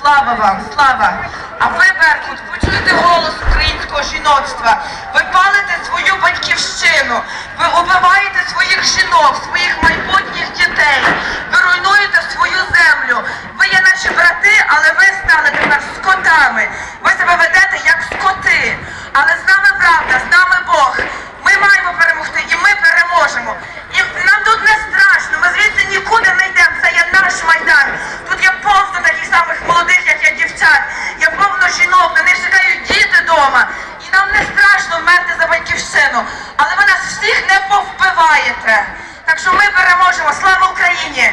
слава вам, слава. А ви, Беркут, почуєте голос українського жіноцтва. Ви палите свою батьківщину, ви убиваєте своїх жінок, своїх майбутніх дітей, ви руйнуєте свою землю. Ви є наші брати, але ви стали тепер скотами. Ви себе ведете як скоти. Але з нами правда, з нами Бог. Ми маємо перемогти і ми переможемо. І нам тут не страшно, ми звідси нікуди не йдемо. Це є наш майдан. Тут є повно таких самих молодих, як я дівчат. Є повно жінок, на них чекають діти вдома. І нам не вмерти за батьківщину. Але ви нас всіх не повбиваєте. Так що ми переможемо. Слава Україні!